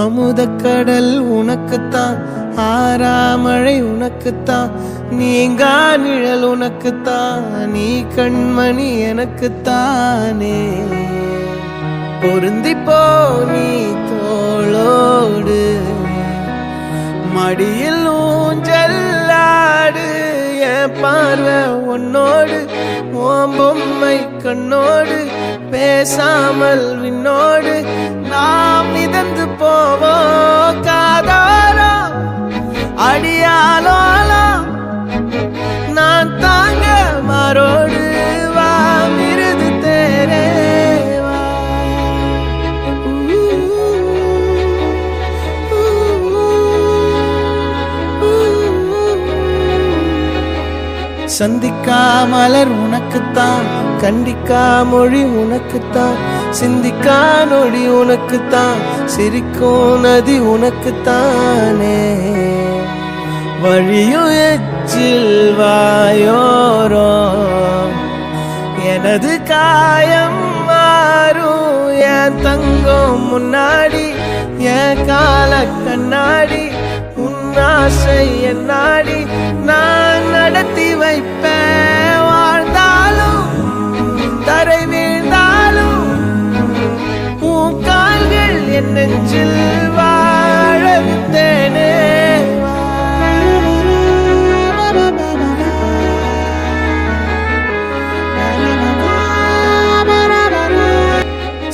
அமுதக்கடல் உனக்குத்தான் ஆறாமழை உனக்குத்தான் நீங்கா நிழல் உனக்குத்தான் நீ கண்மணி எனக்குத்தானே. பொருந்திப்போ நீ தோளோடு மடியில் ஊஞ்சல்லாடு என் பார்வை உன்னோடு ஓம்பொம்மை கண்ணோடு பேசாமல் விண்ணோடு. சந்திக்கா மலர் உனக்குத்தான் கண்டிக்கா மொழி உனக்குத்தான் சிந்திக்கா நொழி உனக்குத்தான் சிரிக்கும் நதி உனக்குத்தானே. வழியும் எச்சில் வாயோரோ எனது காயம் மாறும் என் தங்கம் முன்னாடி என் கால கண்ணாடி உன்னாசை என் நாடி நான் நடத்தி வாழ்ந்தாலும் தரை வீழ்ந்தாலும் உன் என் நெஞ்சில் வாழ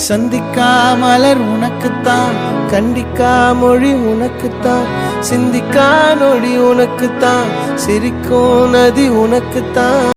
சந்திக்கா மலர் உனக்குத்தான் கண்டிக்கா மொழி உனக்குத்தான் சிந்திக்கா நொடி உனக்குத்தான் சிரிக்கும் நதி உனக்குத்தான்.